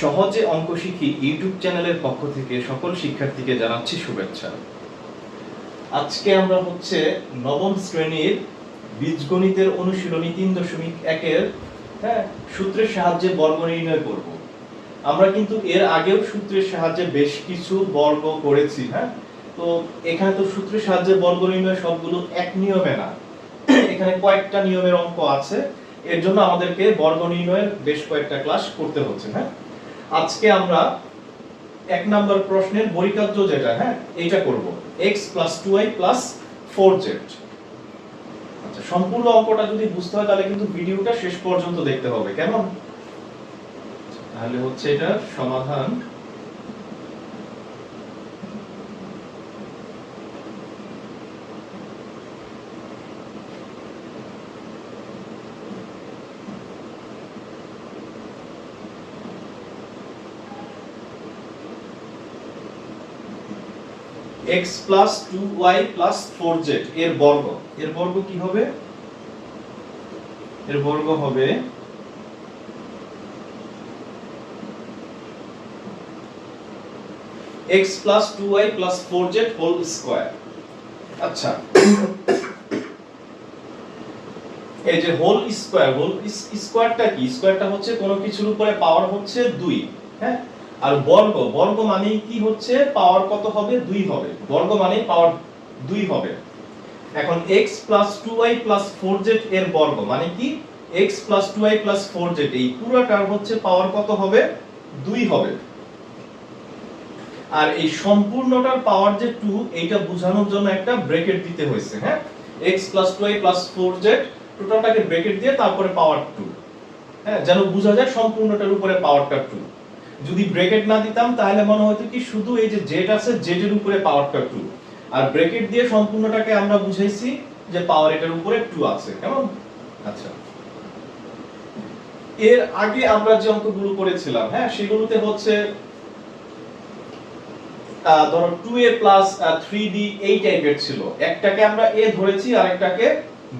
সহজে অঙ্ক শিখি ইউটিউব চ্যানেলের পক্ষ থেকে সকল শিক্ষার্থীকে জানাচ্ছি শুভেচ্ছা। আজকে আমরা হচ্ছে নবম শ্রেণির বীজগণিতের অনুশীলনী তিন দশমিক একের হ্যাঁ সূত্রের সাহায্যে বর্গ নির্ণয় করব। আমরা কিন্তু এর আগেও সূত্রের সাহায্যে বেশ কিছু বর্গ করেছি হ্যাঁ? তো এখানে তো সূত্রের সাহায্যে বর্গ নির্ণয় সবগুলো এক নিয়মে না। এখানে কয়েকটা নিয়মের অঙ্ক আছে। এর জন্য আমাদেরকে বর্গ নির্ণয়ের বেশ কয়েকটা ক্লাস করতে হচ্ছে হ্যাঁ? আজকে আমরা এক নাম্বার প্রশ্নের বরিকার্য যেটা হ্যাঁ এইটা করব। x plus two Y plus four Z আচ্ছা সম্পূর্ণ অঙ্কটা যদি বুঝতে হয়, তাহলে কিন্তু ভিডিওটা শেষ পর্যন্ত দেখতে হবে, কেমন? তাহলে হচ্ছে এটা সমাধান x plus two Y plus four Z এর বর্গ। এর বর্গ কি হবে? এর বর্গ হবে x plus two Y plus four Z whole square আচ্ছা। এই যে হোল স্কোয়ার হোল স্কোয়ারটা কি? স্কোয়ারটা হচ্ছে কোনো কিছুর উপরে পাওয়ার হচ্ছে দুই হ্যাঁ? আর বর্গ বর্গ মানেই কি হচ্ছে? পাওয়ার কত হবে? দুই হবে। বর্গ মানেই পাওয়ার দুই হবে। এখন x plus two Y plus four Z এর বর্গ মানে কি? x plus two Y plus four Z এই পুরোটার হচ্ছে পাওয়ার কত হবে? দুই হবে। আর এই সম্পূর্ণটার পাওয়ার যে টু এইটা বোঝানোর জন্য একটা ব্রেকেট দিতে হয়েছে হ্যাঁ? x plus two Y plus four Z টোটালটাকে bracket দিয়ে তারপরে পাওয়ার টু হ্যাঁ? যেন বোঝা যায় সম্পূর্ণটার উপরে পাওয়ারটা টু যদি ব্রেকেট না দিতাম, তাহলে মনে হতো কি শুধু এই যে জেড আছে জেড এর উপরে পাওয়ারটা টু আর ব্রেকেট দিয়ে সম্পূর্ণটাকে আমরা বুঝাইছি যে পাওয়ার এটার উপরে টু আছে, কেমন? আচ্ছা। এর আগে আমরা যে অঙ্কগুলো করেছিলাম হ্যাঁ সেগুলোতে হচ্ছে ধরো two A plus three D এই টাইপের ছিল। একটাকে আমরা এ ধরেছি আর একটাকে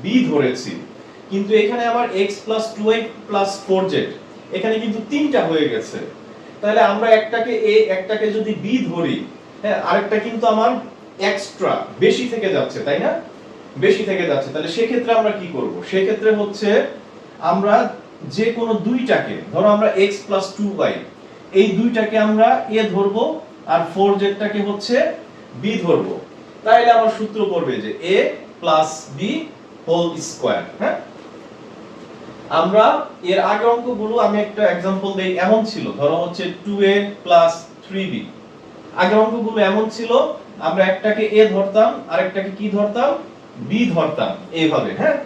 বি ধরেছি। কিন্তু এখানে আমার X plus two Y plus four Z এখানে কিন্তু তিনটা হয়ে গেছে। তাহলে আমরা একটাকে এ একটাকে যদি বি ধরি হ্যাঁ আরেকটা কিন্তু আমার এক্সট্রা বেশি থেকে যাচ্ছে, তাই না? বেশি থেকে যাচ্ছে। তাহলে সেক্ষেত্রে আমরা কি করব? সেক্ষেত্রে হচ্ছে আমরা যে কোনো দুইটাকে, ধরো আমরা x প্লাস টু ওয়াই এই দুইটাকে আমরা এ ধরবো আর ফোর জেডটাকে হচ্ছে বি ধরবো। তাইলে আমার সূত্র পড়বে যে A plus B whole square হ্যাঁ? আমরা এর আগে অঙ্কগুলো, আমি একটা এক্সাম্পল দেই, এমন ছিল। ধরো হচ্ছে 2a 3b আগের অঙ্কগুলো এমন ছিল, আমরা একটাকে a ধরতাম, আরেকটাকে কি ধরতাম? B ধরতাম, এইভাবে হ্যাঁ?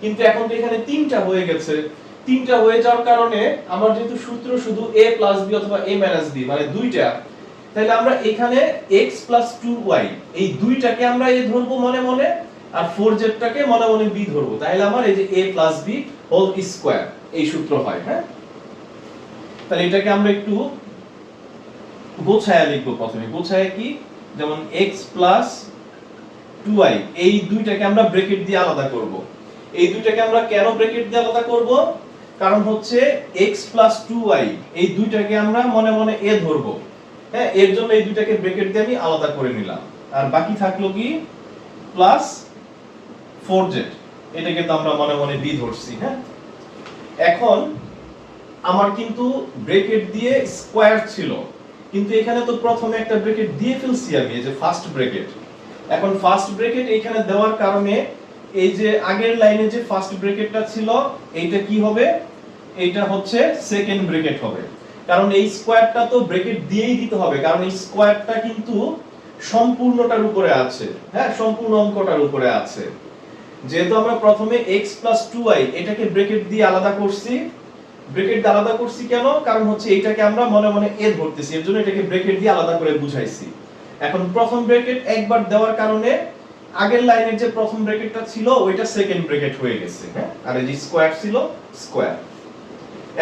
কিন্তু এখন তো এখানে তিনটা হয়ে গেছে। তিনটা হয়ে যাওয়ার কারণে আমার যেহেতু সূত্র শুধু a b অথবা a b মানে দুইটা, তাহলে আমরা এখানে x 2y এই দুইটাকে আমরা a ধরবো মনে মনে, আর 4z টাকে মনে মনে b ধরবো। তাহলে আমার এই যে a b হোল স্কয়ার এই সূত্র হয় হ্যাঁ? তাহলে এটাকে আমরা একটু গোছায়া লিখব প্রথমে। গোছায়া কি? যেমন x 2y এই দুইটাকে আমরা ব্র্যাকেট দিয়ে আলাদা করব। এই দুইটাকে আমরা কেন ব্র্যাকেট দিয়ে আলাদা করব? কারণ হচ্ছে x 2y এই দুইটাকে আমরা মনে মনে a ধরবো। হ্যাঁ এর জন্য এই দুইটাকে ব্র্যাকেট দিয়ে আমি আলাদা করে নিলাম। আর বাকি থাকল কি? প্লাস ফোর জেড এটাকে তো আমরা মনে মনে বি ধরছি হ্যাঁ? এখন আমার কিন্তু ব্রেকেট দিয়ে স্কোয়ার ছিল, কিন্তু এখানে তো প্রথমে একটা ব্রেকেট দিয়ে ফেলছি আমি, এই যে ফার্স্ট ব্রেকেট এখন ফার্স্ট ব্রেকেট এখানে দেওয়ার কারণে এই যে আগের লাইনে যে ফার্স্ট ব্রেকেটটা ছিল, এইটা কি হবে? এইটা হচ্ছে সেকেন্ড ব্রেকেট হবে। কারণ এই স্কোয়ারটা তো ব্রেকেট দিয়েই দিতে হবে, কারণ এই স্কোয়ারটা কিন্তু সম্পূর্ণটার উপরে আছে হ্যাঁ? সম্পূর্ণ অঙ্কটার উপরে আছে। যেহেতু আমরা প্রথমে x টু ওয়াই এটাকে ব্রেকেট দিয়ে আলাদা করছি। ব্রেকেট দিয়ে আলাদা করছি কেন? কারণ হচ্ছে এইটাকে আমরা মনে মনে এ ধরতেছি, এর জন্য এটাকে ব্রেকেট দিয়ে আলাদা করে বুঝাইছি। এখন প্রথম ব্রেকেট একবার দেওয়ার কারণে আগের লাইনের যে প্রথম ব্রেকেটটা ছিল, ওইটা সেকেন্ড ব্রেকেট হয়ে গেছে হ্যাঁ? আর এই যে স্কোয়ার ছিল স্কোয়ার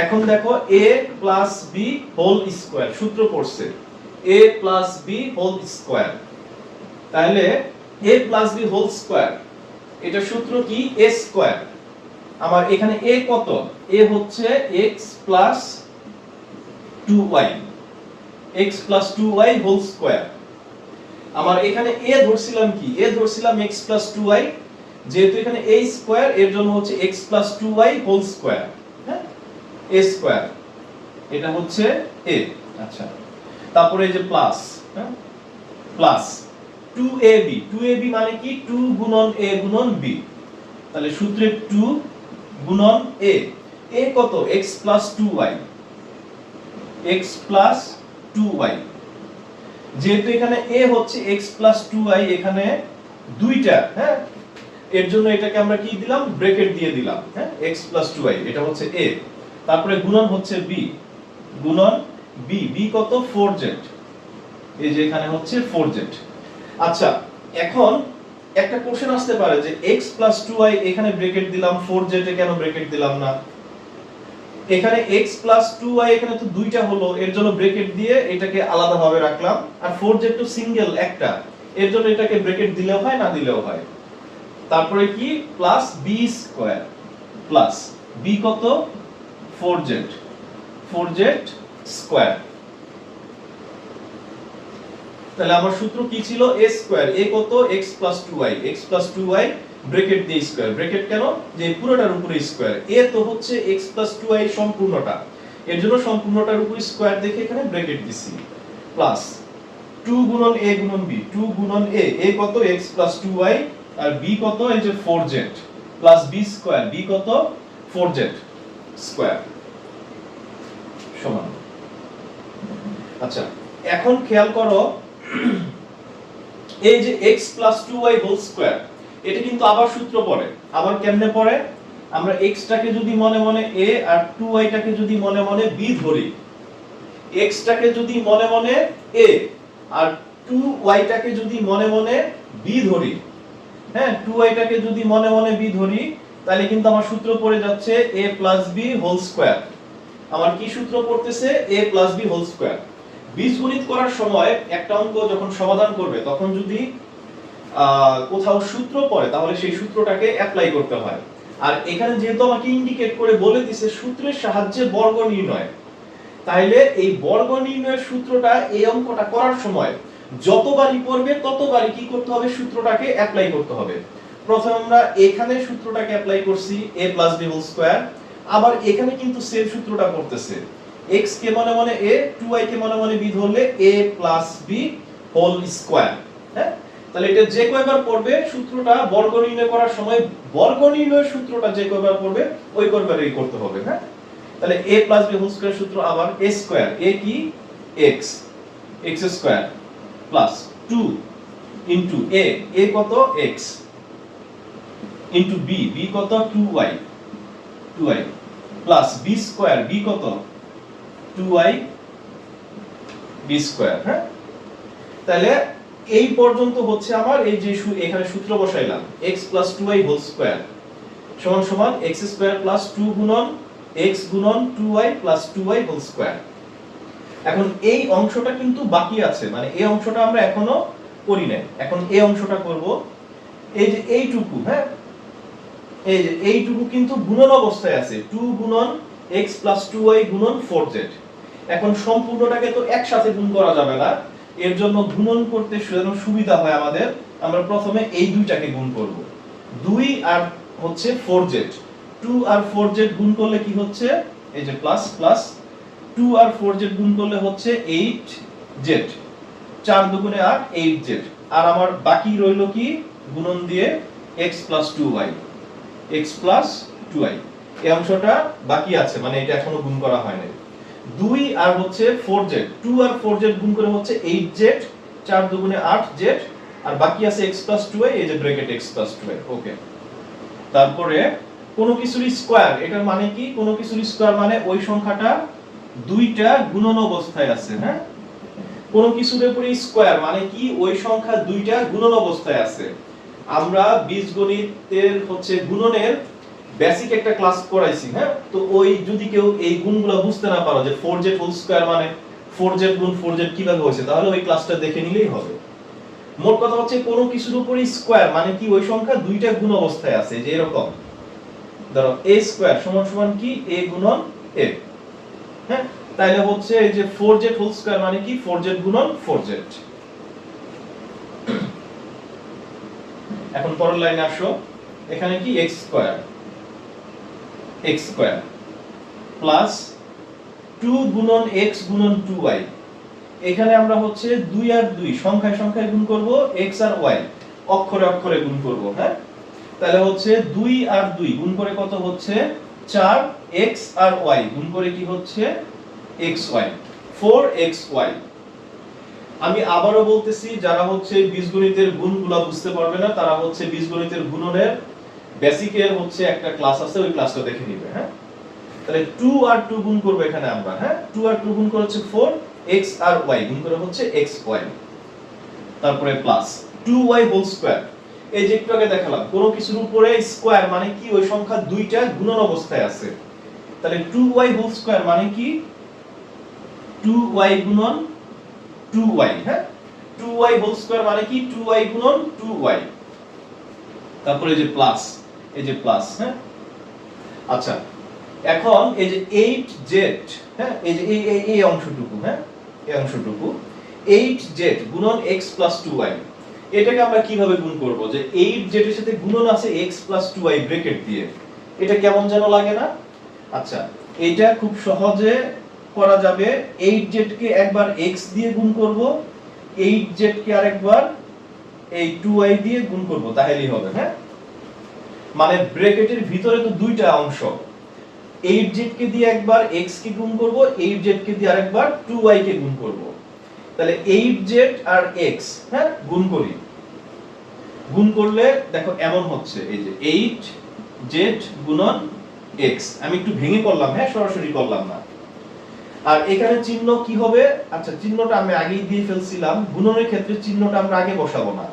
এখন দেখো a plus B whole square সূত্র পড়ছে। a plus B whole square তাহলে a plus B whole square এটা সূত্র কি? A স্কোয়ার আমার এখানে a কত? A হচ্ছে x plus two Y X plus two Y whole square আমার এখানে এ ধরছিলাম কি? এ ধরছিলাম এক্স প্লাস টু ওয়াই যেহেতু এখানে এ স্কোয়ার এর জন্য হচ্ছে X plus two Y whole square হ্যাঁ? এ স্কোয়ার এটা হচ্ছে এ আচ্ছা। তারপরে এই যে প্লাস হ্যাঁ? Plus two A B two A B মানে কি? টু গুণন এ গুণন বি তাহলে সূত্রে টু গুণন এ এ কত? X plus two Y X plus two Y যেহেতু এখানে এ হচ্ছে এক্স প্লাস টু ওয়াই এখানে দুইটা হ্যাঁ? এর জন্য এটাকে আমরা কি দিলাম? ব্রেকেট দিয়ে দিলাম হ্যাঁ? এক্স প্লাস টু ওয়াই এটা হচ্ছে এ তারপরে গুণন হচ্ছে বি গুণন বি বি কত? ফোর জেড এই যে এখানে হচ্ছে ফোর জেড আচ্ছা এখন একটা কোশ্চেন আসতে পারে যে x প্লাস টু এখানে ব্রেকেট দিলাম ফোর জেডে কেন ব্রেকেট দিলাম না? এখানে x প্লাস টু এখানে তো দুইটা হলো, এর জন্য ব্রেকেট দিয়ে এটাকে আলাদাভাবে রাখলাম, আর ফোর জেড তো সিঙ্গেল একটা, এর জন্য এটাকে ব্রেকেট দিলেও হয়, না দিলেও হয়? তারপরে কি? Plus B square plus B কত? Four Z four Z square তাহলে আমার সূত্র কি ছিল? a স্কয়ার a কত? x 2y x 2y bracket দিয়ে স্কয়ার ব্র্যাকেট কেন? যে পুরোটার উপরে স্কয়ার a তো হচ্ছে x 2y সম্পূর্ণটা। এর জন্য সম্পূর্ণটার উপরে স্কয়ার দেখে এখানে ব্র্যাকেট দিছি। প্লাস 2 গুণন a গুণন b 2 গুণন a a কত? x 2y আর b কত? এই যে 4z plus b square b কত? 4z স্কয়ার সমান। আচ্ছা এখন খেয়াল করো এই যে x plus two Y whole square এটা কিন্তু আবার সূত্র পড়ে। আবার কেমনে পড়ে? আমরা x টাকে যদি মনে মনে a আর টু ওয়াই টাকে যদি মনে মনে b ধরি, x টাকে যদি মনে মনে a আর টু ওয়াই টাকে যদি মনে মনে b ধরি হ্যাঁ টু ওয়াই টাকে যদি মনে মনে b ধরি, তাহলে কিন্তু আমার সূত্র পড়ে যাচ্ছে a plus b whole square আমার কি সূত্র পড়তেছে? a plus b whole square বীজগণিত করার সময় একটা অঙ্ক যখন সমাধান করবে, তখন যদি কোথাও সূত্র পড়ে, তাহলে সেই সূত্রটাকে অ্যাপ্লাই করতে হয়। আর এখানে যেহেতু আমাকে ইন্ডিকেট করে বলে দিছে, সূত্রের সাহায্যে বর্গ নির্ণয়। তাইলে এই বর্গ নির্ণয়ের সূত্রটা, এই অঙ্কটা করার সময় যতবারই পড়বে, ততবারই কি করতে হবে? সূত্রটাকে অ্যাপ্লাই করতে হবে। প্রথমে আমরা এখানে সূত্রটাকে অ্যাপ্লাই করছি, a plus b whole square আবার এখানে কিন্তু সেম সূত্রটা পড়তেছে। X কে মনে মনে a 2y কে মনে মনে b ধরলে a plus b whole square হ্যাঁ? তাহলে এটা যে কয়বার পড়বে সূত্রটা বর্গ নির্ণয় করার সময় বর্গ নির্ণয়ের সূত্রটা যে কয়বার পড়বে ওই কয়বারই করতে হবে হ্যাঁ? তাহলে a plus b whole square সূত্র আবার a স্কয়ার a কি? X x square plus 2 into a a কত? X ইনটু b b কত? 2y 2y plus b square b কত? 2y b স্কয়ার হ্যাঁ? তাহলে এই পর্যন্ত হচ্ছে আমার এই যে এখানে সূত্র বসাইলাম, x 2y হোল সমান সমান প্লাস 2 গুণন x গুণন 2y 2y হোল স্কয়ার এখন এই অংশটা কিন্তু বাকি আছে মানে এই অংশটা আমরা এখনও করি নাই। এখন এই অংশটা করব, এই যে এইটুকু হ্যাঁ? এই যে এইটুকু কিন্তু গুণন অবস্থায় আছে 2 গুণন x 2y গুণন 4z এখন সম্পূর্ণটাকে তো একসাথে গুণ করা যাবে না। এর জন্য গুণন করতে যেন সুবিধা হয় আমাদের, আমরা প্রথমে এই দুইটাকে গুণ করব। দুই আর হচ্ছে 4z 2 আর ফোর জেড গুণ করলে কি হচ্ছে? এই যে প্লাস প্লাস 2 আর 4z গুণ করলে হচ্ছে 8z 4 দুগুণে 8 8z আর আমার বাকি রইল কি? গুণন দিয়ে X plus two Y X plus two Y এই অংশটা বাকি আছে মানে এটা এখনও গুণ করা হয়নি। দুই আর হচ্ছে ফোর জেড টু আর গুণ করে হচ্ছে আর বাকি আছে এই যে ব্র্যাকেট ওকে তারপরে স্কোয়ার এটার মানে কি? কিছুর মানে ওই সংখ্যাটা দুইটা গুণন অবস্থায় আছে হ্যাঁ? কোন কিছুর উপরে স্কোয়ার মানে কি? ওই সংখ্যা দুইটা গুণন অবস্থায় আছে। আমরা বীজগণিতের হচ্ছে গুণনের বেসিক একটা ক্লাস করাইছি হ্যাঁ? তো ওই যদি কেউ এই গুণগুলো বুঝতে না পারো যে 4z হোল স্কয়ার মানে 4z গুণ 4z কীভাবে হয়েছে, তাহলে ওই ক্লাসটা দেখে নিলেই হবে। মোট কথা হচ্ছে কোনো কিছুর উপরে স্কয়ার মানে কি, ওই সংখ্যা দুইটা গুণ অবস্থায় আছে, যে এরকম। ধরো, a স্কয়ার সমান সমান কি? a গুণন a হ্যাঁ? তাহলে হচ্ছে যে 4z হোল স্কয়ার মানে কি? 4z গুণন 4z এখন পরের লাইনে আসো। এখানে কি? x square x square plus 2 গুণন x গুণন 2y এখানে আমরা হচ্ছে 2 আর 2 সংখ্যায় সংখ্যায় গুণ করব আর অক্ষরে অক্ষরে গুণ করব হ্যাঁ? তাহলে হচ্ছে 2 আর 2 গুণ করে কত হচ্ছে? 4 x আর y, গুণ করে কি হচ্ছে? xy 4xy আমি আবারও বলতেছি, যারা হচ্ছে বীজগণিতের গুণগুলো বুঝতে পারবে না, তারা হচ্ছে বীজগণিতের গুণনের বেসিকের হচ্ছে একটা ক্লাস আছে, ওই ক্লাসটা দেখে নিবে হ্যাঁ? তাহলে 2 আর 2 গুণ করব এখানে আমরা হ্যাঁ? 2 আর 2 গুণ করে হচ্ছে 4 x আর y গুণ করে হচ্ছে xy তারপরে প্লাস 2y হোল স্কয়ার এই যে একটু আগে দেখালাম, কোনো কিছুর উপরে স্কয়ার মানে কি? ওই সংখ্যা দুইটা গুণন অবস্থায় আছে। তাহলে 2y হোল স্কয়ার মানে কি? 2y গুণন 2y হ্যাঁ? 2y হোল স্কয়ার মানে কি? 2y গুণন 2y তারপরে যে প্লাস এই যে প্লাস হ্যাঁ? আচ্ছা এখন এই যে 8z হ্যাঁ? এই যে এই এই অংশটুকু হ্যাঁ? এই অংশটুকু 8z গুণন x 2y এটাকে আমরা কীভাবে গুণ করব? যে 8z এর সাথে গুণন আছে x 2y ব্র্যাকেট দিয়ে। এটা কেমন যেন লাগে না? আচ্ছা এটা খুব সহজে করা যাবে। 8z কে একবার x দিয়ে গুণ করব। 8z কে আরেকবার এই 2y দিয়ে গুণ করব, তাহলেই হবে হ্যাঁ? মানে ব্র্যাকেটের ভিতরে তো দুইটা অংশ। 8z কে দিয়ে একবার x কে গুণ করব 8z কে দিয়ে আরেকবার 2y কে গুণ করব। তাহলে 8z আর x হ্যাঁ গুণ করি। গুণ করলে দেখো এমন হচ্ছে, এই যে 8z গুণন x আমি একটু ভেঙে করলাম হ্যাঁ সরাসরি করলাম না। আর এখানে চিহ্ন কি হবে? আচ্ছা চিহ্নটা আমি আগেই দিয়ে ফেলছিলাম। গুণনের ক্ষেত্রে চিহ্নটা আমরা আগে বসাবো না।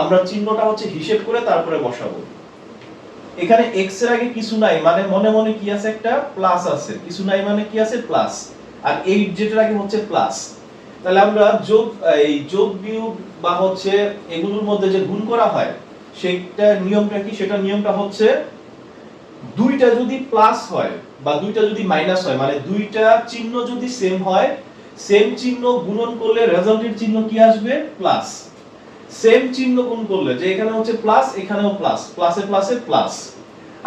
আমরা চিহ্নটা হচ্ছে হিসেব করে তারপরে বসাবো। এখানে x এর আগে কিছু নাই মানে মনে মনে কি আছে একটা? প্লাস আছে। কিছু নাই মানে কি আছে? প্লাস আর 8 যেটার আগে হচ্ছে প্লাস তাহলে আমরা যোগ, এই যোগ বিয়োগ বা হচ্ছে এগুলোর মধ্যে যে গুণ করা হয় সেটা নিয়মটা কি? সেটা নিয়মটা হচ্ছে দুইটা যদি প্লাস হয় বা দুইটা যদি মাইনাস হয় মানে দুইটা চিহ্ন যদি সেম হয় সেম চিহ্ন গুণন করলে রেজাল্টের চিহ্ন কি আসবে? প্লাস সেম চিহ্ন গুণ করলে, যে এখানে হচ্ছে প্লাস এখানেও প্লাস প্লাসে প্লাসে প্লাস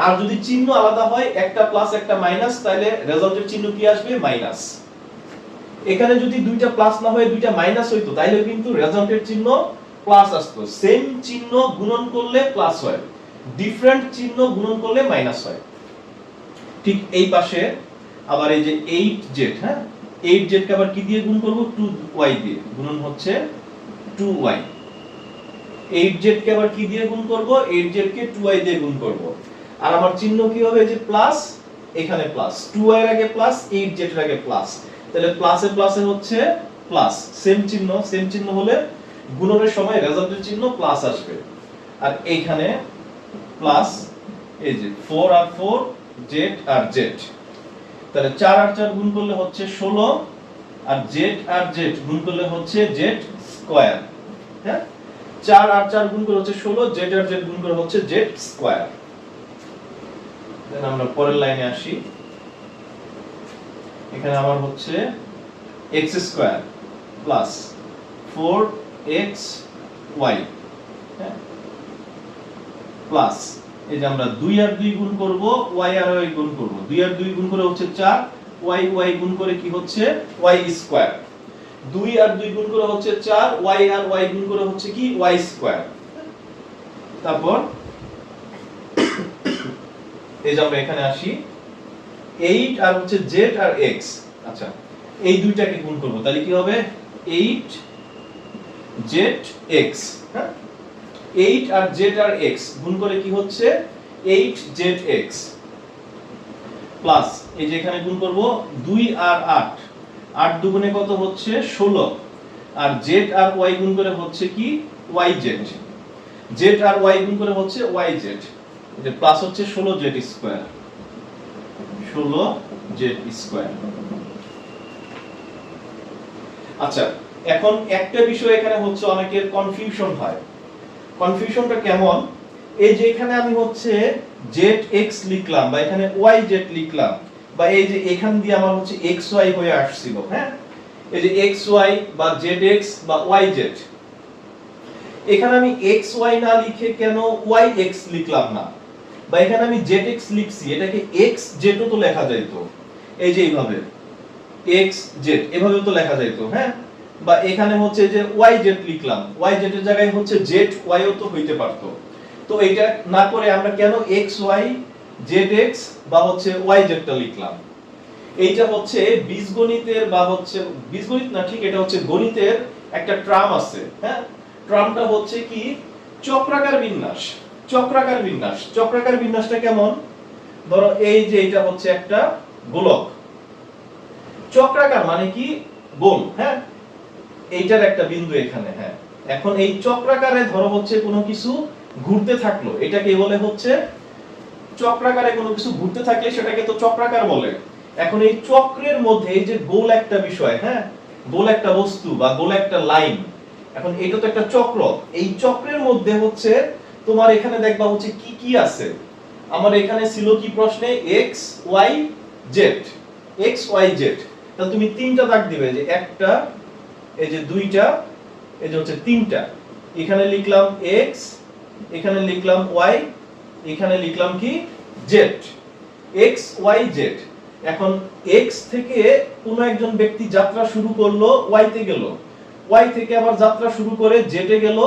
আর যদি চিহ্ন আলাদা হয়, একটা প্লাস একটা মাইনাস তাহলে রেজাল্টের চিহ্ন কি আসবে? মাইনাস এখানে যদি দুইটা প্লাস না হয়ে, দুইটা মাইনাস হইতো তাহলে কিন্তু রেজাল্টের চিহ্ন প্লাস আসতো। সেম চিহ্ন গুণন করলে প্লাস হয়। ডিফারেন্ট চিহ্ন গুণন করলে মাইনাস হয়। ঠিক এই পাশে আবার এই যে 8z হ্যাঁ? 8z কে আবার কি দিয়ে গুণ করব? 2y দিয়ে। গুণন হচ্ছে 2y 8z কে আবার কি দিয়ে গুণ করব? 8z কে 2y দিয়ে গুণ করব। আর আমার চিহ্ন কি হবে? যে প্লাস এখানে প্লাস 2y এর আগে প্লাস 8z এর আগে প্লাস তাহলে প্লাসে প্লাসে হচ্ছে প্লাস সেম চিহ্ন সেম চিহ্ন হলে গুণনের সময় রেজাল্টের চিহ্ন প্লাস আসবে। আর এইখানে প্লাস এই যে 4 আর 4 z আর z তাহলে 4 আর 4 গুণ করলে হচ্ছে 16 আর z আর z গুণ করলে হচ্ছে z স্কয়ার হ্যাঁ? 4 আর 4 গুণ করে হচ্ছে 16 z আর z গুণ করে হচ্ছে z স্কয়ার। দেন আমরা পরের লাইনে আসি। এখানে আমার হচ্ছে x square plus 4x y হ্যাঁ? প্লাস এই যে আমরা 2 আর 2 গুণ করব, y আর y গুণ করব। 2 আর 2 গুণ করে হচ্ছে 4 y y গুণ করে কি হচ্ছে? y square. 2 আর 2 গুণ করে হচ্ছে 4 y আর গুণ করে হচ্ছে কি? তারপর, এই যে আমরা এখানে আসি 8 আর হচ্ছে আর x আচ্ছা এই দুইটাকে গুণ করব, তাহলে কি হবে? 8 z x হ্যাঁ? 8 আর z আর x, গুণ করে কি হচ্ছে? 8zx প্লাস এই যে এখানে গুণ করব 2 আর 8 8 দুগুণে কত হচ্ছে? 16 আর জেড আর ওয়াই গুণ করে হচ্ছে কি? ওয়াই জেড জেড আর ওয়াই গুণ করে হচ্ছে yz এটা প্লাস হচ্ছে 16z স্কয়ার 16z স্কয়ার আচ্ছা এখন একটা বিষয় এখানে হচ্ছে অনেকের কনফিউশন হয়। কনফিউশনটা কেমন? এই যে এখানে আমি হচ্ছে জেড এক্স লিখলাম বা এখানে ওয়াই জেড লিখলাম বা এই যে এখান দিয়ে আমার হচ্ছে এক্স ওয়াই হয়ে আসছিল হ্যাঁ? এই যে এক্স ওয়াই বা জেড এক্স বা ওয়াই জেড এখানে আমি এক্স ওয়াই না লিখে কেন ওয়াই এক্স লিখলাম না? বা এখানে আমি জেড এক্স লিখছি, এটাকে এক্স জেডও তো লেখা যাইতো। এই যে এইভাবে এক্স জেড এভাবেও তো লেখা যাইতো হ্যাঁ? বা এখানে হচ্ছে যে ওয়াই জেড লিখলাম ওয়াই জেড এর জায়গায় হচ্ছে জেড ওয়াইও তো হইতে পারতো। তো এটা না করে আমরা কেন এক্স ওয়াই এক্স বা হচ্ছে ওয়াই জেডটা লিখলাম। এইটা হচ্ছে বীজগণিতের বা হচ্ছে, বীজগণিত না, ঠিক, এটা হচ্ছে গণিতের একটা ট্রাম আছে হ্যাঁ? ট্রামটা হচ্ছে কি? চক্রাকার বিন্যাস চক্রাকার বিন্যাস। চক্রাকার বিন্যাসটা কেমন? ধরো এই যে এটা হচ্ছে একটা গোলক। চক্রাকার মানে কি? গোল হ্যাঁ? এইটার একটা বিন্দু এখানে হ্যাঁ। এখন এই চক্রাকারে ধরো হচ্ছে কোনো কিছু ঘুরতে থাকল, এটাকে বলে হচ্ছে চক্রাকারে কোনো কিছু ঘুরতে থাকলে সেটাকে তো চক্রাকার বলে। এখন এই চক্রের মধ্যে এই যে গোল একটা বিষয় হ্যাঁ? গোল একটা বস্তু বা গোল একটা লাইন। এখন এটা তো একটা চক্র। এই চক্রের মধ্যে হচ্ছে তোমার এখানে দেখবা হচ্ছে কি কি আছে। আমার এখানে ছিল কি প্রশ্নে? X, Y, Z. X, Y, Z. তাহলে তুমি তিনটা দাগ দিবে যে একটা, এই যে দুইটা, এই যে হচ্ছে তিনটা। এখানে লিখলাম এক্স, এখানে লিখলাম ওয়াই এখানে লিখলাম কি? জেড এক্স ওয়াই জেড এখন এক্স থেকে কোন একজন ব্যক্তি যাত্রা শুরু করল ওয়াই তে গেল। ওয়াই থেকে আবার যাত্রা শুরু করে জেডে গেল।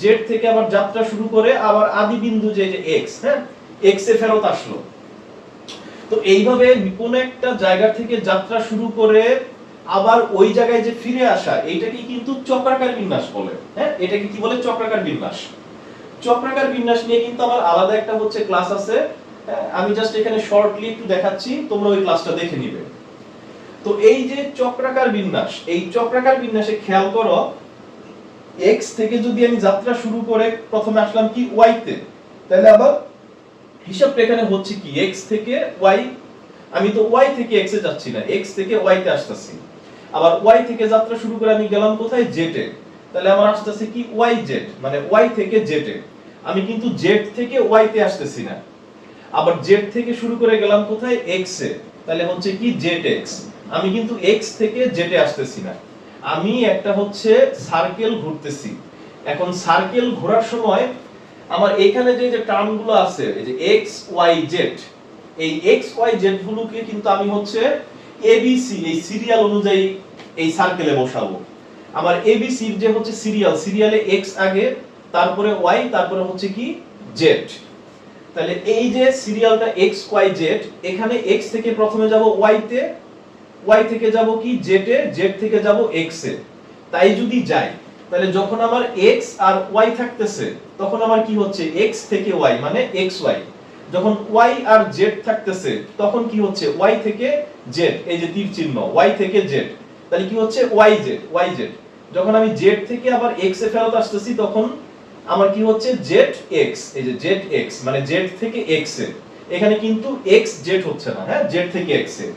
জেড থেকে আবার যাত্রা শুরু করে, আবার আদি বিন্দু যে যে এক্স হ্যাঁ? এক্স এ ফেরত আসলো। তো এইভাবে কোন একটা জায়গা থেকে যাত্রা শুরু করে আবার ওই জায়গায় যে ফিরে আসা, এইটাকে কিন্তু চক্রাকার বিন্যাস বলে হ্যাঁ? এটাকে কি বলে? চক্রাকার বিন্যাস। চক্রাকার বিন্যাস নিয়ে কিন্তু আমার আলাদা একটা হচ্ছে ক্লাস আছে। আমি জাস্ট এখানে শর্টলি একটু দেখাচ্ছি, তোমরা ওই ক্লাসটা দেখে নিবে। তো এই যে চক্রাকার বিন্যাস, এই চক্রাকার বিন্যাসে খেয়াল করো, x থেকে যদি আমি যাত্রা শুরু করে প্রথমে আসলাম কি, y তে, তাহলে আবার হিসাবটা এখানে হচ্ছে কি, x থেকে y, আমি তো y থেকে x এ যাচ্ছি না, x থেকে y তে আসতেছি। আবার y থেকে যাত্রা শুরু করে আমি গেলাম কোথায়, z এ, তাহলে আমার আসতেছে কি yz মানে y থেকে z এ। আমি কিন্তু জেড থেকে y তে আসতেছি না। আবার জেড থেকে শুরু করে গেলাম কোথায়? এক্স এ। তাহলে হচ্ছে কি? জেড এক্স আমি কিন্তু এক্স থেকে z এ আসতেছি না। আমি একটা হচ্ছে সার্কেল ঘুরতেছি। এখন সার্কেল ঘোরার সময় আমার এখানে যে যে টার্মগুলো আছে, এই যে এক্স ওয়াই জেড এই এক্স ওয়াই z গুলোকে কিন্তু আমি হচ্ছে abc এই সিরিয়াল অনুযায়ী এই সার্কেলে বসাবো। আমার abc এর যে হচ্ছে সিরিয়াল সিরিয়ালে এক্স আগে তারপরে ওয়াই তারপরে হচ্ছে কি জেড তাহলে এই যে সিরিয়ালটা এক্স ওয়াই জেড এখানে এক্স থেকে প্রথমে যাব ওয়াই তে ওয়াই থেকে যাব কি জেড এ জেড থেকে যাব এক্স এ। তাই যদি যাই, তাহলে যখন আমার এক্স আর ওয়াই থাকতেছে, তখন আমার কি হচ্ছে? এক্স থেকে ওয়াই মানে এক্স ওয়াই যখন ওয়াই আর জেড থাকতেছে, তখন কি হচ্ছে? ওয়াই থেকে জেড এই যে তীর চিহ্ন ওয়াই থেকে জেড তাহলে কি হচ্ছে? ওয়াই জেড ওয়াই জেড যখন আমি জেড থেকে আবার এক্স এ ফেরত আসতেছি, তখন আমার কি হচ্ছে? জেড এক্স এই যে জেড এক্স মানে জেড থেকে এক্স এ। এখানে কিন্তু এক্স জেড হচ্ছে না হ্যাঁ? জেড থেকে এক্স এ।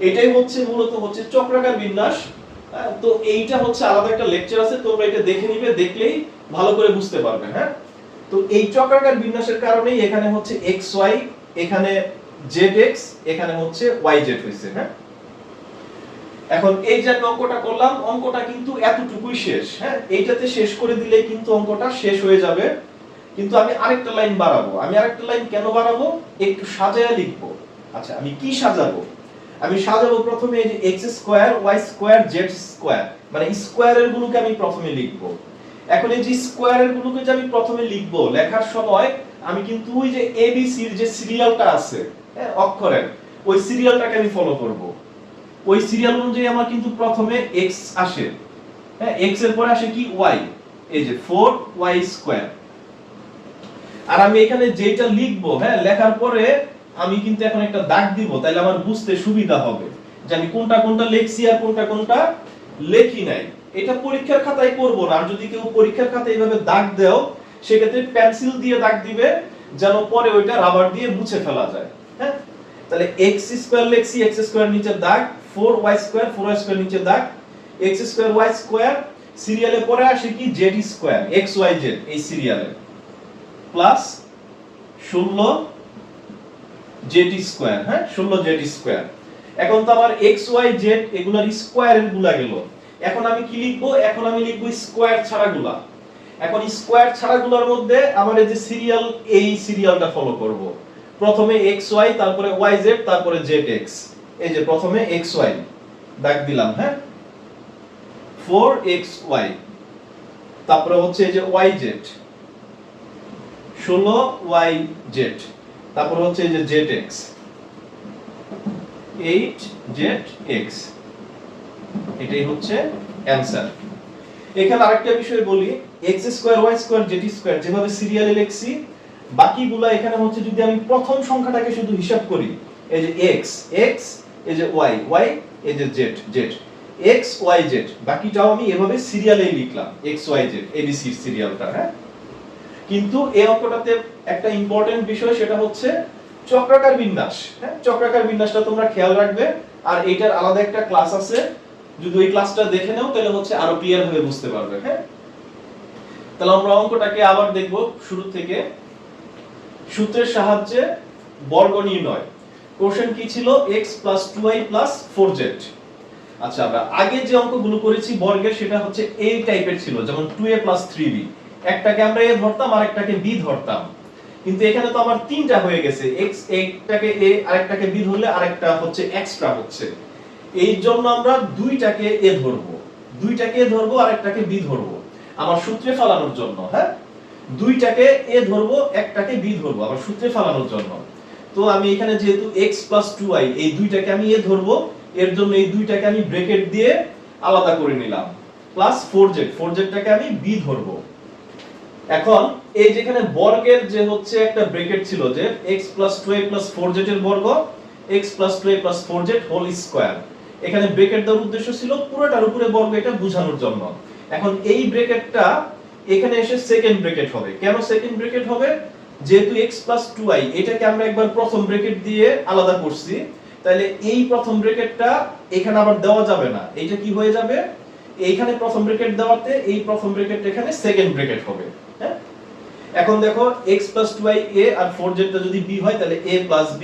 এটাই হচ্ছে মূলত হচ্ছে চক্রাকার বিন্যাস। আহ, তো এইটা হচ্ছে আলাদা একটা লেকচার আছে তোমরা এটা দেখে নিবে দেখলেই ভালো করে বুঝতে পারবে হ্যাঁ? তো এই চক্রাকার বিন্যাসের কারণেই এখানে হচ্ছে এক্স ওয়াই এখানে জেড এক্স এখানে হচ্ছে ওয়াই জেড হয়েছে হ্যাঁ? এখন এই যে অঙ্কটা করলাম, অঙ্কটা কিন্তু এতটুকুই শেষ হ্যাঁ? এইটাতে শেষ করে দিলেই কিন্তু অঙ্কটা শেষ হয়ে যাবে। কিন্তু আমি আরেকটা লাইন বাড়াবো। আমি আরেকটা লাইন কেন বাড়াবো? একটু সাজায়া লিখব। আচ্ছা আমি কি সাজাবো? আমি সাজাবো প্রথমে এই যে x square y square z square মানে স্কয়ারের গুলোকে আমি প্রথমে লিখব। এখন এই যে স্কয়ারের গুলোকে যে আমি প্রথমে লিখব, লেখার সময় আমি কিন্তু ওই যে এর যে সিরিয়ালটা আছে হ্যাঁ অক্ষরের, ওই সিরিয়ালটাকে আমি ফলো করব। ওই সিরিয়াল অনুযায়ী আমার কিন্তু প্রথমে x আসে। হ্যাঁ x এর পরে আসে কি? Y এই যে 4y স্কয়ার আর আমি এখানে যেটা লিখব হ্যাঁ লেখার পরে আমি কিন্তু এখন একটা দাগ দিব তাহলে আমার বুঝতে সুবিধা হবে যে আমি কোনটা কোনটা লিখছি আর কোনটা কোনটা লেখি নাই। এটা পরীক্ষার খাতায় করব না, আর যদি কেউ পরীক্ষার খাতায় এইভাবে দাগ দেও, সেক্ষেত্রে পেন্সিল দিয়ে দাগ দিবে, যেন পরে ওইটা রাবার দিয়ে মুছে ফেলা যায়। হ্যাঁ তাহলে x স্কয়ার লিখছি x স্কয়ার নিচে দাগ 4y স্কয়ার 4y স্কয়ার নিচে দাগ, x স্কয়ার, y স্কয়ার সিরিয়ালে পরে আসে কি? z square x y z এই সিরিয়ালে প্লাস ষোলো জেড স্কোয়ার হ্যাঁ? ষোলো জেড স্কোয়ার। এখন তো আমার এক্স ওয়াই জেড এগুলার স্কোয়ারেরগুলা গেল। এখন আমি কি লিখব? এখন আমি লিখব স্কোয়ার ছাড়া গুলা এখন স্কোয়ার ছাড়া গুলার মধ্যে আমার যে সিরিয়াল এই সিরিয়ালটা ফলো করব। প্রথমে এক্স ওয়াই তারপরে ওয়াই জেড তারপরে জেড এক্স এই যে প্রথমে এক্স ওয়াই দাগ দিলাম হ্যাঁ? ফোর এক্স ওয়াই তারপরে হচ্ছে এই যে ওয়াই জেড ষোলো ওয়াই জেড তারপরে হচ্ছে এই যে z x eight z x এটাই হচ্ছে অ্যান্সার এখানে আরেকটা বিষয় বলি x square y square z square যেভাবে সিরিয়ালে লিখছি বাকিগুলা এখানে হচ্ছে যদি আমি প্রথম সংখ্যাটাকে শুধু হিসাব করি, এই যে এক্স এক্স এই যে ওয়াই ওয়াই এই যে z z x y z বাকিটাও আমি এভাবে সিরিয়ালেই লিখলাম এক্স ওয়াই জেড এবিসি সিরিয়ালটা হ্যাঁ? কিন্তু এই অঙ্কটাতে একটা ইম্পর্টেন্ট বিষয়, সেটা হচ্ছে চক্রাকার বিন্যাস হ্যাঁ? চক্রাকার বিন্যাসটা তোমরা খেয়াল রাখবে, আর এটার আলাদা একটা ক্লাস আছে, যদি ওই ক্লাসটা দেখে নাও, তাহলে হচ্ছে আরও ক্লিয়ার হয়ে বুঝতে পারবে হ্যাঁ? তাহলে আমরা অঙ্কটাকে আবার দেখব শুরু থেকে। সূত্রের সাহায্যে বর্গ নির্ণয় কোশ্চেন কি ছিল? X 2y 4z আচ্ছা আমরা আগে যে অঙ্কগুলো করেছি বর্গের, সেটা হচ্ছে এই টাইপের ছিল, যেমন 2a 3b একটাকে আমরা a ধরতাম আর একটাকে b ধরতাম। কিন্তু এখানে তো আমার তিনটা হয়ে গেছে। X একটাকে a, আরেকটাকে b ধরলে আরেকটা হচ্ছে এক্সট্রা হচ্ছে। এই জন্য আমরা দুইটাকে a ধরবো। দুইটাকে a ধরবো, আরেকটাকে b ধরবো। আমার সূত্রে ফেলানোর জন্য হ্যাঁ? দুইটাকে এ ধরবো, একটাকে b ধরবো আমার সূত্রে ফালানোর জন্য। তো আমি এখানে যেহেতু x 2y এই দুইটাকে আমি a ধরবো, এর জন্য এই দুইটাকে আমি ব্র্যাকেট দিয়ে আলাদা করে নিলাম। প্লাস 4z 4z টাকে আমি বি ধরবো। এখন, এই যেখানে বর্গের যে হচ্ছে একটা ব্র্যাকেট ছিল যে x 2y 4z এর বর্গ, x 2y 4z whole square এখানে ব্র্যাকেট দেওয়ার উদ্দেশ্য ছিল পুরোটার উপরে বর্গ এটা বোঝানোর জন্য। এখন এই ব্র্যাকেটটা এখানে এসে সেকেন্ড ব্র্যাকেট হবে। কেন সেকেন্ড ব্র্যাকেট হবে? যেহেতু x 2y এটাকে আমরা একবার প্রথম ব্র্যাকেট দিয়ে আলাদা করছি। তাহলে এই প্রথম ব্র্যাকেটটা এখানে আবার দেওয়া যাবে না। এটা কি হয়ে যাবে? এইখানে প্রথম ব্র্যাকেট দেওয়াতে এই প্রথম ব্র্যাকেট এখানে সেকেন্ড ব্র্যাকেট হবে। হ্যাঁ? এখন দেখো, x 2y a R 4z টা যদি b হয় তাহলে a b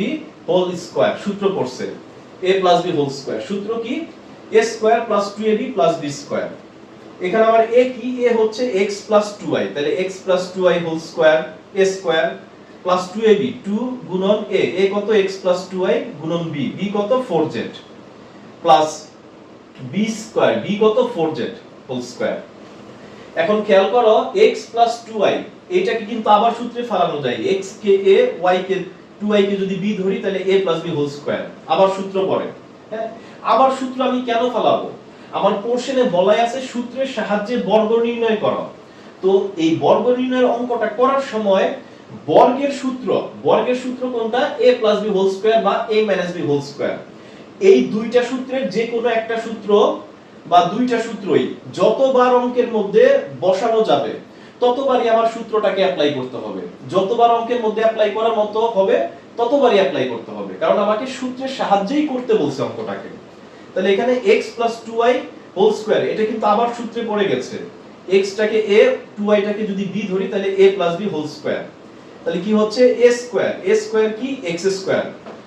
হোল স্কয়ার সূত্র পড়ছে। a b হোল স্কয়ার সূত্র কি? a square 2ab b square এখানে আমার a কি? a হচ্ছে x 2y তাহলে x 2y whole square a square plus 2ab 2 গুণন a a কত x 2y গুণন b? b কত? 4z plus b square b কত? 4z হোল স্কয়ার এখন খেয়াল করো, x 2y এটাকে কিন্তু আবার সূত্রে ফেলানো যায়। x K a, y K 2y কে যদি b ধরি, তাহলে a b হোল স্কয়ার আবার সূত্র পড়ে। হ্যাঁ? আবার সূত্র আমি কেন ফেলাবো? আমার পোর্শনে বলাই আছে সূত্রের সাহায্যে বর্গ নির্ণয় করো। তো এই বর্গ নির্ণয়ের অঙ্কটা করার সময় বর্গের সূত্র বর্গের সূত্র কোনটা? a b হোল স্কয়ার বা a b হোল স্কয়ার এই দুইটা সূত্রের যে কোনো একটা সূত্র বা দুইটা সূত্রই যতবার অঙ্কের মধ্যে বসানো যাবে, ততবারই আমার সূত্রটাকে অ্যাপ্লাই করতে হবে। যতবার অঙ্কের মধ্যে অ্যাপ্লাই করার মতো হবে, ততবারই অ্যাপ্লাই করতে হবে। কারণ আমাকে সূত্রের সাহায্যেই করতে বলছে অঙ্কটাকে। তাহলে এখানে x 2y হোল স্কয়ার এটা কিন্তু আবার সূত্রে পড়ে গেছে। x টাকে a 2y টাকে যদি b ধরি, তাহলে a b হোল স্কয়ার তাহলে কি হচ্ছে? a স্কয়ার a স্কয়ার কি? x স্কয়ার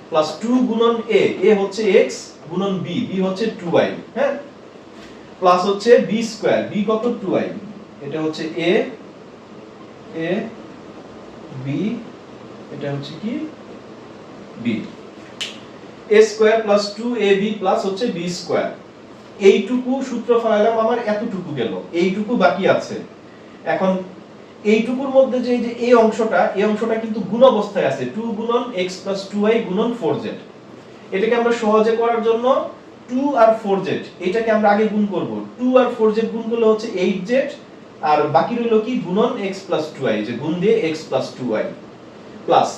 প্লাস 2 গুণন a a হচ্ছে x গুণন b b হচ্ছে 2y হ্যাঁ? প্লাস হচ্ছে b স্কয়ার b কত? 2y এটা হচ্ছে a a, b, এটা হচ্ছে কি? b a square plus 2ab plus হচ্ছে b স্কয়ার এইটুকু সূত্র ফলাইলাম, আমার এতটুকু গেল, এইটুকু বাকি আছে। এখন এইটুকুর মধ্যে যে যে এই অংশটা এই অংশটা কিন্তু গুণ আছে 2 গুণন x 2y গুণন 4z এটাকে আমরা সহজে করার জন্য 2 আর 4z এটাকে আমরা আগে গুণ করব। 2 আর 4z গুণ করলে হচ্ছে 8z আর বাকি রইল কি? গুণন x 2y যে গুণ দিয়ে x 2y plus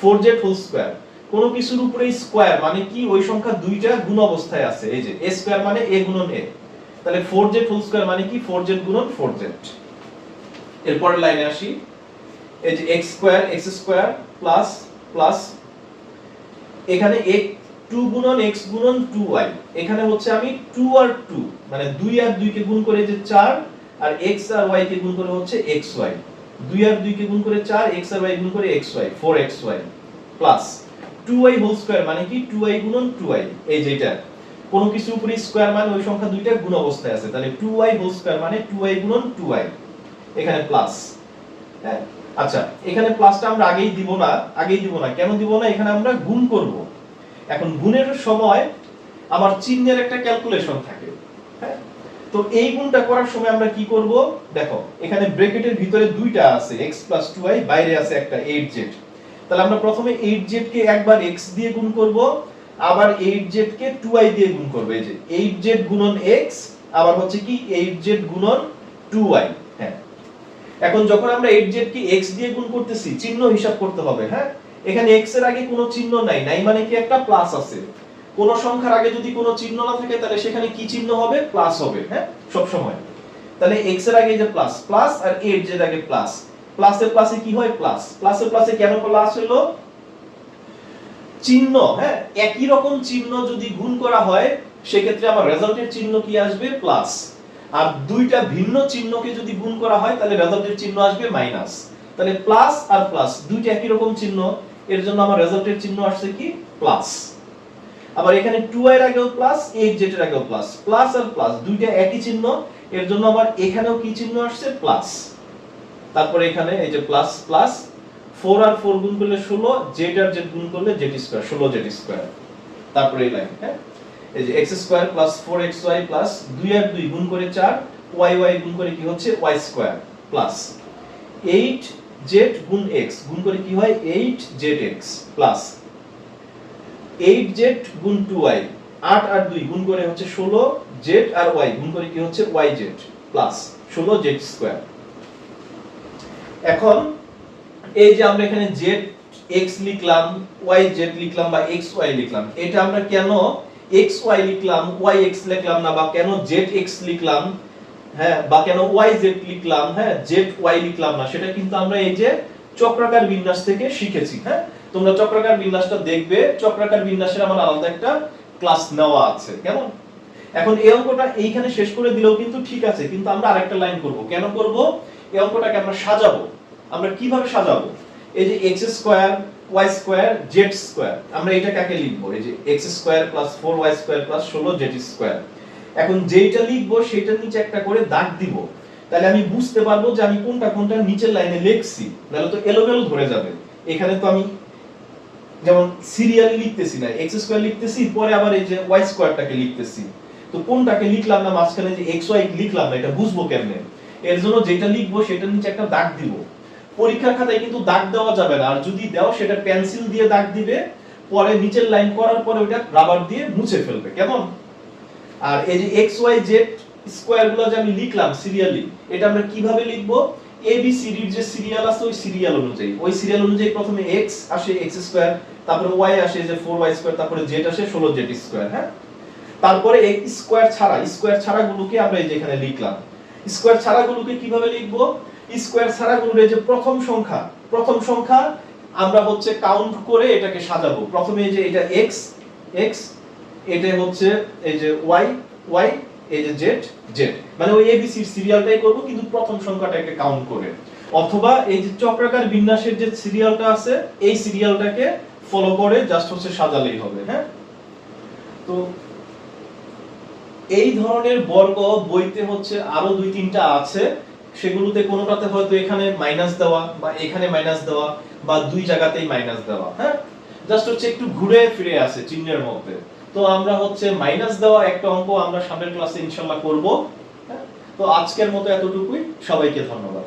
4z whole square কোন কিছুর উপরে স্কয়ার মানে কি? ওই সংখ্যা দুইটা গুণ অবস্থায় আছে। এই যে, a স্কয়ার মানে a গুণন a তাহলে 4z হোল স্কয়ার মানে কি? 4z গুণন 4z এরপরের লাইনে আসি। এই যে x square x square plus plus এখানে x 2 গুণন x গুণন 2y এখানে হচ্ছে আমি টু আর টু মানে দুই আর 2 কে গুণ করে যে চার, আর এক্স আর ওয়াই কে গুণ করে হচ্ছে এক্স ওয়াই দুই আর 2 কে গুণ করে চার এক্স আর ওয়াই গুণ করে x y four x y plus 2i whole square মানে কি? 2i গুণন 2i এই যেটা কোনো কিছু উপরে স্কয়ার মানে ওই সংখ্যা দুইটা গুণ অবস্থায় আছে। তাহলে 2i হোল স্কয়ার মানে 2i গুণন 2i এখানে প্লাস হ্যাঁ? আচ্ছা এখানে প্লাসটা আমরা আগেই দিব না, আগেই দিব না। কেন দিব না? এখানে আমরা গুণ করব। এখন গুণের সময় আমার চিহ্নের একটা ক্যালকুলেশন থাকে। হ্যাঁ? তো এই গুণটা করার সময় আমরা কি করব? দেখো, এখানে ব্র্যাকেটের ভিতরে দুইটা আছে, x 2y বাইরে আছে একটা 8z তাহলে আমরা প্রথমে 8z কে একবার x দিয়ে গুণ করব, আবার 8z কে 2y দিয়ে গুণ করব। এই যে 8z গুণন x, আবার হচ্ছে কি 8z গুণন 2y হ্যাঁ। এখন যখন আমরা 8z কে x দিয়ে গুণ করতেছি, চিহ্ন হিসাব করতে হবে হ্যাঁ? এখানে x এর আগে কোনো চিহ্ন নাই নাই মানে কি একটা প্লাস আছে। কোন সংখ্যার আগে যদি কোনো চিহ্ন না থাকে, তাহলে সেখানে কি চিহ্ন হবে? প্লাস হবে হ্যাঁ? সব সময় তাহলে x এর আগে যে প্লাস প্লাস আর 8 এর আগে প্লাস প্লাসের প্লাসে কি হয়? প্লাস প্লাসের প্লাসে কেন প্লাস হলো? চিহ্ন হ্যাঁ? একই রকম চিহ্ন যদি গুণ করা হয়, সেক্ষেত্রে আমার রেজাল্টের চিহ্ন কি আসবে? প্লাস আর দুইটা ভিন্ন চিহ্নকে যদি গুণ করা হয়, তাহলে রেজাল্টের চিহ্ন আসবে মাইনাস তাহলে প্লাস আর প্লাস দুইটা একই রকম চিহ্ন, এর জন্য আমার রেজাল্টের চিহ্ন আসছে কি? প্লাস আবার এখানে 2 এর আগেও প্লাস 8 জেড এর আগেও প্লাস প্লাস আর প্লাস দুইটা একই চিহ্ন, এর জন্য আবার এখানেও কি চিহ্ন আসছে? প্লাস তারপরে এখানে এই যে প্লাস প্লাস 4 আর 4 গুণ করলে 16 জেড আর জেড গুণ করলে জেড স্কয়ার 16 জেড স্কয়ার তারপরে এই লাইন হ্যাঁ? এই যে x square plus 4xy plus 2 আর 2 গুণ করে 4 y y গুণ করে কি হচ্ছে? y স্কয়ার প্লাস 8 z গুণ x, গুণ করে কি হয়? 8 zx প্লাস 8z গুণ 2y 8 আর 2 গুণ করে হচ্ছে 16 z আর y, গুণ করে কি হচ্ছে? yz প্লাস 16 z স্কয়ার এখন এই যে আমরা এখানে z x লিখলাম, y z লিখলাম বা x y লিখলাম, এটা আমরা কেন x y লিখলাম, y x লিখলাম না বা কেন z x লিখলাম হ্যাঁ বা কেন ওয়াই জেড লিখলাম হ্যাঁ জেড ওয়াই লিখলাম না, সেটা কিন্তু আমরা এই যে চক্রাকার বিন্যাস থেকে শিখেছি হ্যাঁ? তোমরা চক্রাকার বিন্যাসটা দেখবে, চক্রাকার বিন্যাসের আমার আলাদা একটা ক্লাস নেওয়া আছে, কেমন? এখন এই অঙ্কটা এইখানে শেষ করে দিলেও কিন্তু ঠিক আছে, কিন্তু আমরা আরেকটা লাইন করব। কেন করব? এই অঙ্কটাকে আমরা সাজাবো। আমরা কীভাবে সাজাবো? এই যে x square y square z square আমরা এটা কাকে লিখব? এই যে x square 4y square 16 z square এখন যেইটা লিখব সেটার নিচে একটা করে দাগ দিব। তাহলে আমি বুঝতে পারব যে আমি কোনটা কোনটা নিচের লাইনে লিখছি। নাহলে তো এলোমেলো ধরে যাবে। এখানে তো আমি যেমন সিরিয়ালি লিখতেছি না, x স্কয়ার লিখতেছি, পরে আবার এই যে y স্কয়ারটাকে লিখতেছি। তো কোনটাকে লিখলাম না মাঝখানে যে x, y লিখলাম না, এটা বুঝব কেমনে? এর জন্য যেটা লিখব সেটার নিচে একটা দাগ দিব। পরীক্ষার খাতায় কিন্তু দাগ দেওয়া যাবে না, আর যদি দাও সেটা পেন্সিল দিয়ে দাগ দিবে, পরে নিচের লাইন করার পরে ওটা রাবার দিয়ে মুছে ফেলবে, কেমন? আর এই যে এক্স ওয়াই জেড স্কোয়ারগুলো যে আমি লিখলাম সিরিয়ালি এটা আমরা কীভাবে লিখব? এ বি সিডির যে সিরিয়াল আছে, ওই সিরিয়াল অনুযায়ী। ওই সিরিয়াল অনুযায়ী প্রথমে এক্স আসে এক্স স্কোয়ার তারপরে ওয়াই আসে যে ফোর ওয়াই স্কোয়ার তারপরে জেড আসে ষোলো জেড স্কোয়ার হ্যাঁ? তারপরে এক্স স্কোয়ার ছাড়া স্কোয়ার ছাড়া গুলোকে আমরা এই যে এখানে লিখলাম। স্কোয়ার ছাড়া গুলোকে কীভাবে লিখব? স্কোয়ার ছাড়া গুলোর যে প্রথম সংখ্যা প্রথম সংখ্যা আমরা হচ্ছে কাউন্ট করে এটাকে সাজাবো। প্রথমে এই যে এটা এক্স এক্স এটা হচ্ছে এই যে ওয়াই ওয়াই এই যে জেড জেড মানে ওই এবিসি সিরিয়ালটাই করব, কিন্তু প্রথম সংখ্যাটাকে কাউন্ট করে। অথবা এই যে চক্রাকার বিন্যাসের যে সিরিয়ালটা আছে, এই সিরিয়ালটাকে ফলো করে জাস্ট হচ্ছে সাজালেই হবে হ্যাঁ? তো এই ধরনের বর্গ বইতে হচ্ছে আরও দুই তিনটা আছে। সেগুলোতে কোনোটাতে হয়তো এখানে মাইনাস দেওয়া বা এখানে মাইনাস দেওয়া বা দুই জায়গাতেই মাইনাস দেওয়া হ্যাঁ? জাস্ট হচ্ছে একটু ঘুরে ফিরে আসে চিহ্নের মধ্যে। তো আমরা হচ্ছে মাইনাস দেওয়া একটা অঙ্ক আমরা সামনের ক্লাসে ইনশাল্লাহ করব হ্যাঁ? তো আজকের মতো এতটুকুই। সবাইকে ধন্যবাদ।